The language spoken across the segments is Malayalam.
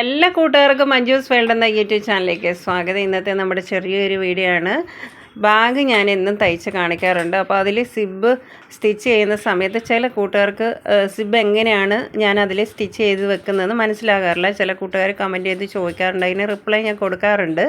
എല്ലാ കൂട്ടുകാർക്കും മഞ്ജൂസ് വേൾഡ് എന്ന യൂട്യൂബ് ചാനലിലേക്ക് സ്വാഗതം. ഇന്നത്തെ നമ്മുടെ ചെറിയൊരു വീഡിയോ ആണ്. ബാഗ് ഞാൻ എന്നും തയ്ച്ച് കാണിക്കാറുണ്ട്. അപ്പോൾ അതിൽ സിബ് സ്റ്റിച്ച് ചെയ്യുന്ന സമയത്ത് ചില കൂട്ടുകാർക്ക് സിബ് എങ്ങനെയാണ് ഞാൻ അതിൽ സ്റ്റിച്ച് ചെയ്ത് വെക്കുന്നതെന്ന് മനസ്സിലാകാറില്ല. ചില കൂട്ടുകാർ കമന്റ് ചെയ്ത് ചോദിക്കാറുണ്ട്. അതിന് റിപ്ലൈ ഞാൻ കൊടുക്കാറുണ്ട്.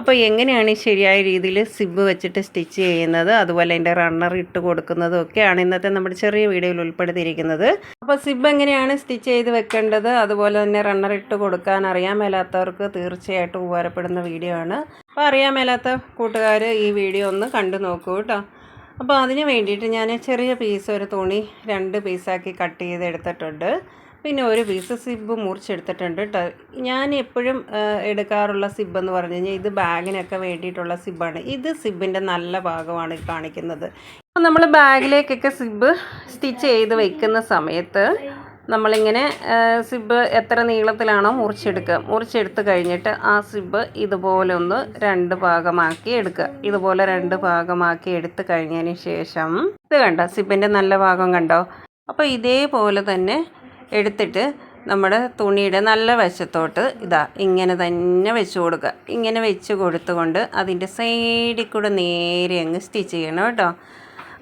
അപ്പോൾ എങ്ങനെയാണ് ഈ ശരിയായ രീതിയിൽ സിബ് വെച്ചിട്ട് സ്റ്റിച്ച് ചെയ്യുന്നത്? അതുപോലെ അതിന്റെ റണ്ണർ ഇട്ട് കൊടുക്കുന്നതും ഒക്കെയാണ് ഇന്നത്തെ നമ്മുടെ ചെറിയ വീഡിയോയിൽ ഉൾപ്പെടുത്തിയിരിക്കുന്നത്. അപ്പോൾ സിബ് എങ്ങനെയാണ് സ്റ്റിച്ച് ചെയ്ത് വെക്കേണ്ടത്? അതുപോലെ തന്നെ റണ്ണർ ഇട്ട് കൊടുക്കാൻ അറിയാൻ മേലാത്തവർക്ക് തീർച്ചയായിട്ടും ഉപകാരപ്പെടുന്ന വീഡിയോ ആണ്. അപ്പോൾ അറിയാൻ മേലാത്ത കൂട്ടുകാർ ഈ വീഡിയോ ഒന്ന് കണ്ടു നോക്കൂ കേട്ടോ. അപ്പോൾ അതിന് വേണ്ടിയിട്ട് ഞാൻ ചെറിയ പീസ് ഒരു തുണി രണ്ട് പീസാക്കി കട്ട് ചെയ്ത് എടുത്തിട്ടുണ്ട്. പിന്നെ ഒരു പീസ് സിബ് മുറിച്ചെടുത്തിട്ടുണ്ട് കേട്ടോ. ഞാൻ എപ്പോഴും എടുക്കാറുള്ള സിബ് എന്ന് പറഞ്ഞു കഴിഞ്ഞാൽ ഇത് ബാഗിനൊക്കെ വേണ്ടിയിട്ടുള്ള സിബാണ്. ഇത് സിബിന്റെ നല്ല ഭാഗമാണ് കാണിക്കുന്നത്. അപ്പോൾ നമ്മൾ ബാഗിലേക്കൊക്കെ സിബ് സ്റ്റിച്ച് ചെയ്ത് വയ്ക്കുന്ന സമയത്ത് നമ്മളിങ്ങനെ സിബ് എത്ര നീളത്തിലാണോ മുറിച്ചെടുക്കുക. മുറിച്ചെടുത്ത് കഴിഞ്ഞിട്ട് ആ സിബ് ഇതുപോലെ ഒന്ന് രണ്ട് ഭാഗമാക്കി എടുക്കുക. ഇതുപോലെ രണ്ട് ഭാഗമാക്കി എടുത്ത് കഴിഞ്ഞതിന് ശേഷം ഇത് കണ്ടോ? സിബിന്റെ നല്ല ഭാഗം കണ്ടോ? അപ്പോൾ ഇതേപോലെ തന്നെ എടുത്തിട്ട് നമ്മുടെ തുണിയുടെ നല്ല വശത്തോട്ട് ഇതാ ഇങ്ങനെ തന്നെ വെച്ച് കൊടുക്കുക. ഇങ്ങനെ വെച്ച് കൊടുത്തുകൊണ്ട് അതിന്റെ സൈഡിൽ കൂടെ നേരെ അങ്ങ് സ്റ്റിച്ച് ചെയ്യണം കേട്ടോ.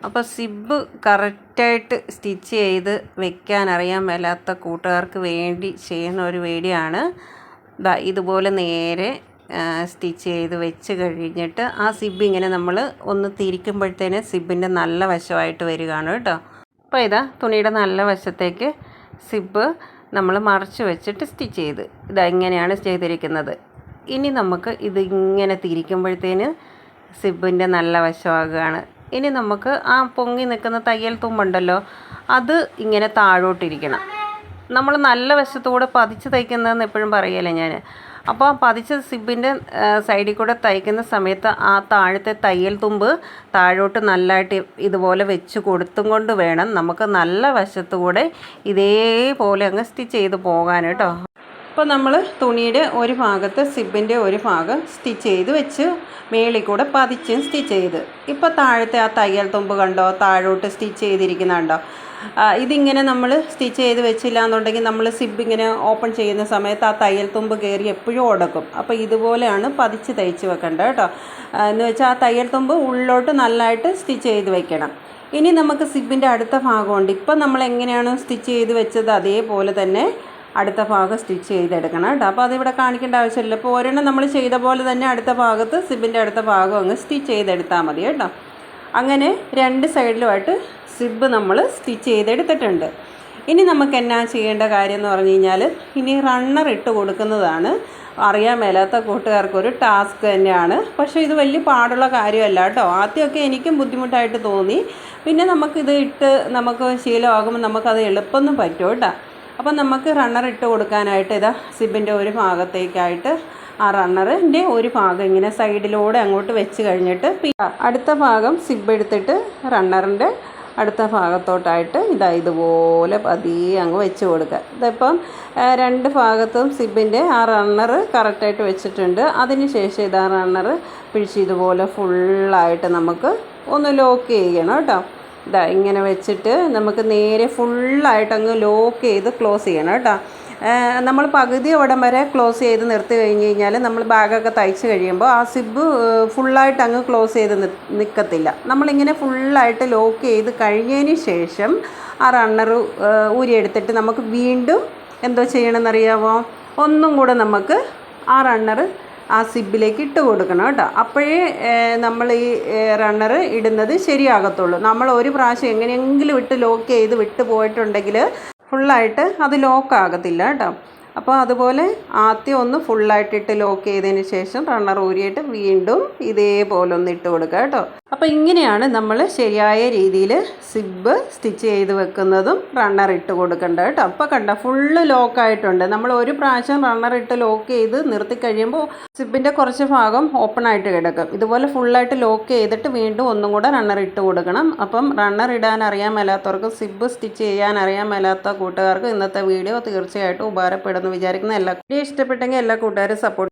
അപ്പോൾ സിബ് കറക്റ്റായിട്ട് സ്റ്റിച്ച് ചെയ്ത് വെക്കാൻ അറിയാൻ മേലാത്ത കൂട്ടുകാർക്ക് വേണ്ടി ചെയ്യുന്ന ഒരു വീഡിയോ ആണ് ഇതുപോലെ നേരെ സ്റ്റിച്ച് ചെയ്ത് വെച്ച് കഴിഞ്ഞിട്ട് ആ സിബ് ഇങ്ങനെ നമ്മൾ ഒന്ന് തിരിക്കുമ്പോഴത്തേന് സിബിന്റെ നല്ല വശമായിട്ട് വരികയാണ് കേട്ടോ. അപ്പോൾ ഇതാ തുണിയുടെ നല്ല വശത്തേക്ക് സിബ് നമ്മൾ മറച്ച് വെച്ചിട്ട് സ്റ്റിച്ച് ചെയ്ത്. ഇതാ ഇങ്ങനെയാണ് ചെയ്തിരിക്കുന്നത്. ഇനി നമുക്ക് ഇതിങ്ങനെ തിരിക്കുമ്പോഴത്തേന് സിബിന്റെ നല്ല വശമാകുകയാണ്. ഇനി നമുക്ക് ആ പൊങ്ങി നിൽക്കുന്ന തയ്യൽ തുമ്പുണ്ടല്ലോ അത് ഇങ്ങനെ താഴോട്ടിരിക്കണം. നമ്മൾ നല്ല വശത്തുകൂടെ പതിച്ച് തയ്ക്കുന്നതെന്ന് എപ്പോഴും പറയല്ലേ ഞാൻ അപ്പോൾ പതിച്ച സിബിന്റെ സൈഡിൽ കൂടെ തയ്ക്കുന്ന സമയത്ത് ആ താഴത്തെ തയ്യൽ തുമ്പ് താഴോട്ട് നല്ലതായിട്ട് ഇതുപോലെ വെച്ച് കൊടുത്തും കൊണ്ട് വേണം നമുക്ക് നല്ല വശത്തുകൂടെ ഇതേപോലെ അങ്ങ് സ്റ്റിച്ച് ചെയ്ത് പോകാൻ കേട്ടോ. അപ്പോൾ നമ്മൾ തുണിയുടെ ഒരു ഭാഗത്ത് സിബിന്റെ ഒരു ഭാഗം സ്റ്റിച്ച് ചെയ്ത് വെച്ച് മേളിൽ കൂടെ പതിച്ചും സ്റ്റിച്ച് ചെയ്ത്. ഇപ്പോൾ താഴത്തെ ആ തയ്യൽ തുമ്പ് കണ്ടോ? താഴോട്ട് സ്റ്റിച്ച് ചെയ്തിരിക്കുന്നുണ്ടോ? ഇതിങ്ങനെ നമ്മൾ സ്റ്റിച്ച് ചെയ്ത് വെച്ചില്ല എന്നുണ്ടെങ്കിൽ നമ്മൾ സിബ് ഇങ്ങനെ ഓപ്പൺ ചെയ്യുന്ന സമയത്ത് ആ തയ്യൽ തുമ്പ് കയറി എപ്പോഴും ഉടക്കും അപ്പോൾ ഇതുപോലെയാണ് പതിച്ച് തയ്ച്ച് വെക്കേണ്ടത് കേട്ടോ. എന്ന് വെച്ചാൽ ആ തയ്യൽ തുമ്പ് ഉള്ളിലോട്ട് നല്ലതായിട്ട് സ്റ്റിച്ച് ചെയ്ത് വെക്കണം. ഇനി നമുക്ക് സിബിന്റെ അടുത്ത ഭാഗമുണ്ട്. ഇപ്പം നമ്മൾ എങ്ങനെയാണ് സ്റ്റിച്ച് ചെയ്ത് വെച്ചത്? അതേപോലെ തന്നെ അടുത്ത ഭാഗം സ്റ്റിച്ച് ചെയ്തെടുക്കണം കേട്ടോ. അപ്പോൾ അതിവിടെ കാണിക്കേണ്ട ആവശ്യമില്ല. ഇപ്പോൾ ഒരെണ്ണം നമ്മൾ ചെയ്ത പോലെ തന്നെ അടുത്ത ഭാഗത്ത് സിബിന്റെ അടുത്ത ഭാഗം അങ്ങ് സ്റ്റിച്ച് ചെയ്തെടുത്താൽ മതി കേട്ടോ. അങ്ങനെ രണ്ട് സൈഡിലുമായിട്ട് സിബ് നമ്മൾ സ്റ്റിച്ച് ചെയ്തെടുത്തിട്ടുണ്ട്. ഇനി നമുക്ക് എന്നാ ചെയ്യേണ്ട കാര്യം എന്ന് പറഞ്ഞു കഴിഞ്ഞാൽ ഇനി റണ്ണർ ഇട്ട് കൊടുക്കുന്നതാണ്. അറിയാൻ മേലാത്ത കൂട്ടുകാർക്കൊരു ടാസ്ക് തന്നെയാണ്. പക്ഷേ ഇത് വലിയ പാടുള്ള കാര്യമല്ല കേട്ടോ. ആദ്യമൊക്കെ എനിക്കും ബുദ്ധിമുട്ടായിട്ട് തോന്നി. പിന്നെ നമുക്കിത് ഇട്ട് നമുക്ക് ശീലമാകുമ്പോൾ നമുക്കത് എളുപ്പമൊന്നും പറ്റും കേട്ടോ അപ്പം നമുക്ക് റണ്ണർ ഇട്ട് കൊടുക്കാനായിട്ട് ഇതാ സിബിന്റെ ഒരു ഭാഗത്തേക്കായിട്ട് ആ റണ്ണറിന്റെ ഒരു ഭാഗം ഇങ്ങനെ സൈഡിലൂടെ അങ്ങോട്ട് വെച്ച് കഴിഞ്ഞിട്ട് അടുത്ത ഭാഗം സിബ് എടുത്തിട്ട് റണ്ണറിന്റെ അടുത്ത ഭാഗത്തോട്ടായിട്ട് ഇതാ ഇതുപോലെ പതിയെ അങ്ങ് വെച്ച് കൊടുക്കുക. ഇതിപ്പം രണ്ട് ഭാഗത്തും സിബിന്റെ ആ റണ്ണർ കറക്റ്റായിട്ട് വെച്ചിട്ടുണ്ട്. അതിന് ശേഷം ഇതാ റണ്ണർ പിടിച്ച് ഇതുപോലെ ഫുള്ളായിട്ട് നമുക്ക് ഒന്ന് ലോക്ക് ചെയ്യണം കേട്ടോ. ഇതാ ഇങ്ങനെ വെച്ചിട്ട് നമുക്ക് നേരെ ഫുള്ളായിട്ട് അങ്ങ് ലോക്ക് ചെയ്ത് ക്ലോസ് ചെയ്യണം കേട്ടോ. നമ്മൾ പകുതി അവിടം വരെ ക്ലോസ് ചെയ്ത് നിർത്തി കഴിഞ്ഞ് കഴിഞ്ഞാൽ നമ്മൾ ബാഗൊക്കെ തയ്ച്ച് കഴിയുമ്പോൾ ആ സിബ് ഫുള്ളായിട്ട് അങ്ങ് ക്ലോസ് ചെയ്ത് നിൽക്കത്തില്ല നമ്മളിങ്ങനെ ഫുള്ളായിട്ട് ലോക്ക് ചെയ്ത് കഴിഞ്ഞതിന് ശേഷം ആ റണ്ണർ ഊരിയെടുത്തിട്ട് നമുക്ക് വീണ്ടും എന്തോ ചെയ്യണമെന്നറിയാമോ ഒന്നും കൂടെ നമുക്ക് ആ റണ്ണർ ആ സിബിലേക്ക് ഇട്ട് കൊടുക്കണം കേട്ടോ. അപ്പോഴേ നമ്മൾ ഈ റണ്ണർ ഇടുന്നത് ശരിയാകത്തുള്ളൂ. നമ്മൾ ഒരു പ്രാവശ്യം എങ്ങനെയെങ്കിലും ഇട്ട് ലോക്ക് ചെയ്ത് വിട്ട് പോയിട്ടുണ്ടെങ്കിൽ ഫുള്ളായിട്ട് അത് ലോക്ക് ആകത്തില്ല കേട്ടോ. അപ്പോൾ അതുപോലെ ആദ്യം ഒന്ന് ഫുള്ളായിട്ട് ഇട്ട് ലോക്ക് ചെയ്തതിന് ശേഷം റണ്ണർ ഊരിയിട്ട് വീണ്ടും ഇതേപോലെ ഒന്ന് ഇട്ട് കൊടുക്കുക കേട്ടോ. അപ്പോൾ ഇങ്ങനെയാണ് നമ്മൾ ശരിയായ രീതിയിൽ സിബ് സ്റ്റിച്ച് ചെയ്ത് വെക്കുന്നതും റണ്ണർ ഇട്ട് കൊടുക്കേണ്ടത് കേട്ടോ. അപ്പോൾ കണ്ട ഫുള്ള് ലോക്കായിട്ടുണ്ട് നമ്മൾ ഒരു പ്രാവശ്യം റണ്ണർ ഇട്ട് ലോക്ക് ചെയ്ത് നിർത്തി കഴിയുമ്പോൾ സിബിന്റെ കുറച്ച് ഭാഗം ഓപ്പൺ ആയിട്ട് കിടക്കും. ഇതുപോലെ ഫുള്ളായിട്ട് ലോക്ക് ചെയ്തിട്ട് വീണ്ടും ഒന്നും കൂടെ റണ്ണർ ഇട്ട് കൊടുക്കണം. അപ്പം റണ്ണർ ഇടാൻ അറിയാൻ മേലാത്തവർക്ക് സിബ് സ്റ്റിച്ച് ചെയ്യാൻ അറിയാൻ മേലാത്ത കൂട്ടുകാർക്ക് ഇന്നത്തെ വീഡിയോ തീർച്ചയായിട്ടും ഉപകാരപ്പെടുമെന്ന് വിചാരിക്കുന്ന എല്ലാ വീഡിയോ ഇഷ്ടപ്പെട്ടെങ്കിൽ എല്ലാ കൂട്ടുകാരും സപ്പോർട്ട്